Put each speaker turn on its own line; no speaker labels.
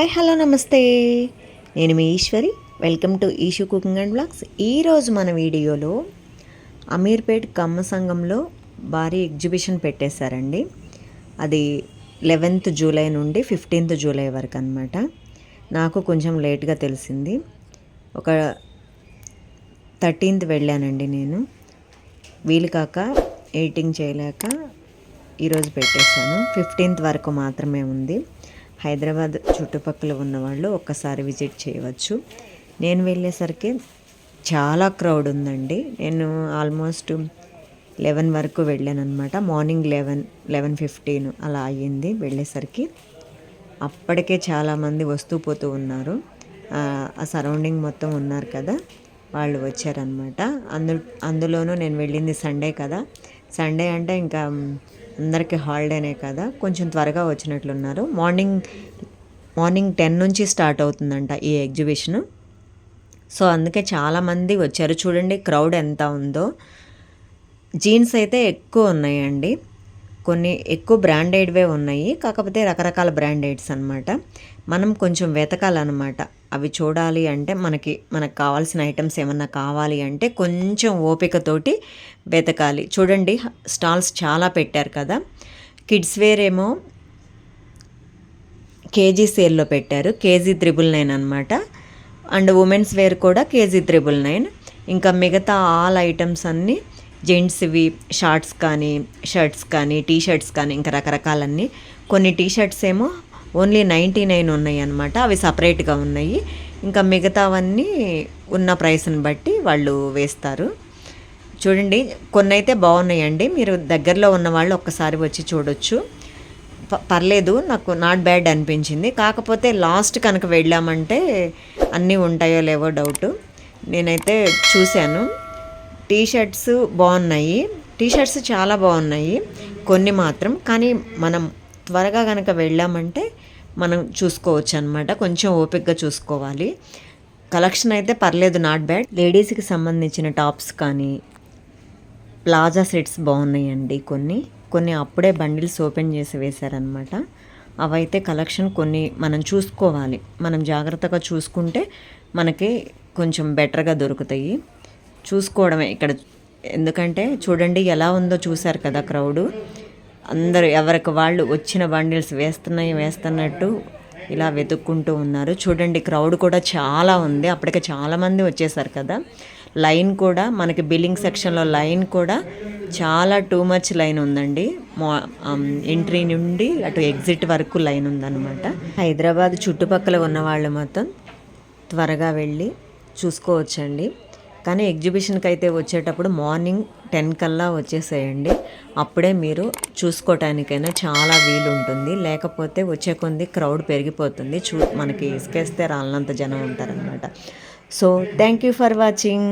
Hi hello నమస్తే. నేను మీ Eshwari. Welcome to Eshu cooking and blogs. ఈరోజు మన వీడియోలో అమీర్పేట్ కమ్మ సంఘంలో భారీ ఎగ్జిబిషన్ పెట్టేశారండి. అది లెవెన్త్ జూలై నుండి ఫిఫ్టీన్త్ జూలై వరకు అనమాట నాకు కొంచెం లేట్గా తెలిసింది. ఒక థర్టీన్త్ వెళ్ళానండి నేను. వీలు కాక ఎడిటింగ్ చేయలేక ఈరోజు పెట్టేశాను. ఫిఫ్టీన్త్ వరకు మాత్రమే ఉంది. హైదరాబాద్ చుట్టుపక్కల ఉన్న వాళ్ళు ఒక్కసారి విజిట్ చేయవచ్చు. నేను వెళ్ళేసరికి చాలా క్రౌడ్ ఉందండి. నేను ఆల్మోస్ట్ లెవెన్ వరకు వెళ్ళాను అనమాట మార్నింగ్ లెవెన్ లెవెన్ ఫిఫ్టీన్ అలా అయ్యింది వెళ్ళేసరికి. అప్పటికే చాలామంది వస్తూ పోతూ ఉన్నారు. ఆ సరౌండింగ్ మొత్తం ఉన్నారు కదా వాళ్ళు వచ్చారనమాట అందు అందులోనూ నేను వెళ్ళింది సండే కదా. సండే అంటే ఇంకా అందరికీ హాలిడేనే కదా? కొంచెం త్వరగా వచ్చినట్లున్నారు. మార్నింగ్ మార్నింగ్ టెన్ నుంచి స్టార్ట్ అవుతుందంట ఈ ఎగ్జిబిషన్. సో అందుకే చాలామంది వచ్చారు. చూడండి క్రౌడ్ ఎంత ఉందో. జీన్స్ అయితే ఎక్కువ ఉన్నాయండి. కొన్ని ఎక్కువ బ్రాండెడ్వే ఉన్నాయి. కాకపోతే రకరకాల బ్రాండెడ్స్ అనమాట మనం కొంచెం వెతకాలన్నమాట. అవి చూడాలి అంటే మనకి మనకు కావాల్సిన ఐటమ్స్ ఏమన్నా కావాలి అంటే కొంచెం ఓపికతోటి వెతకాలి. చూడండి స్టాల్స్ చాలా పెట్టారు కదా. కిడ్స్ వేర్ ఏమో కేజీ సేల్లో పెట్టారు. కేజీ త్రిబుల్ నైన్ అనమాట అండ్ ఉమెన్స్ వేర్ కూడా కేజీ త్రిబుల్ నైన్. ఇంకా మిగతా ఆల్ ఐటమ్స్ అన్నీ జెంట్స్వి షార్ట్స్ కానీ షర్ట్స్ కానీ టీ షర్ట్స్ కానీ ఇంకా రకరకాలన్నీ. కొన్ని టీ షర్ట్స్ ఏమో ఓన్లీ నైంటీ నైన్ ఉన్నాయి అనమాట అవి సపరేట్గా ఉన్నాయి. ఇంకా మిగతావన్నీ ఉన్న ప్రైస్ని బట్టి వాళ్ళు వేస్తారు. చూడండి కొన్ని అయితే బాగున్నాయండి. మీరు దగ్గరలో ఉన్న వాళ్ళు ఒక్కసారి వచ్చి చూడొచ్చు. పర్లేదు నాకు నాట్ బ్యాడ్ అనిపించింది. కాకపోతే లాస్ట్ కనుక వెళ్ళామంటే అన్నీ ఉంటాయో లేవో డౌట్. నేనైతే చూశాను. టీ షర్ట్స్ బాగున్నాయి. టీ షర్ట్స్ చాలా బాగున్నాయి. కొన్ని మాత్రం. కానీ మనం త్వరగా కనుక వెళ్ళామంటే మనం చూసుకోవచ్చు అనమాట కొంచెం ఓపిక్గా చూసుకోవాలి. కలెక్షన్ అయితే పర్లేదు నాట్ బ్యాడ్. లేడీస్కి సంబంధించిన టాప్స్ కానీ ప్లాజా సెట్స్ బాగున్నాయండి కొన్ని. కొన్ని అప్పుడే బండిల్స్ ఓపెన్ చేసి వేశారనమాట అవైతే కలెక్షన్ కొన్ని మనం చూసుకోవాలి. మనం జాగ్రత్తగా చూసుకుంటే మనకి కొంచెం బెటర్గా దొరుకుతాయి. చూసుకోవడమే ఇక్కడ. ఎందుకంటే చూడండి ఎలా ఉందో చూశారు కదా క్రౌడు. అందరూ ఎవరికి వాళ్ళు వచ్చిన బండిల్స్ వేస్తున్నాయి వేస్తున్నట్టు ఇలా వెతుక్కుంటూ ఉన్నారు. చూడండి క్రౌడ్ కూడా చాలా ఉంది. అప్పటికే చాలామంది వచ్చేసారు కదా. లైన్ కూడా మనకి బిల్లింగ్ సెక్షన్లో లైన్ కూడా చాలా టూ మచ్ లైన్ ఉందండి. మా ఎంట్రీ నుండి అటు ఎగ్జిట్ వరకు లైన్ ఉందన్నమాట. హైదరాబాద్ చుట్టుపక్కల ఉన్న వాళ్ళు మొత్తం త్వరగా వెళ్ళి చూసుకోవచ్చండి. కానీ ఎగ్జిబిషన్కి అయితే వచ్చేటప్పుడు మార్నింగ్ టెన్ కల్లా వచ్చేసేయండి. అప్పుడే మీరు చూసుకోవటానికైనా చాలా వీలు ఉంటుంది లేకపోతే వచ్చే కొంది క్రౌడ్ పెరిగిపోతుంది. చూ మనకి ఇసుకేస్తే రాళ్ళంత జనం ఉంటారనమాట so thank you for watching.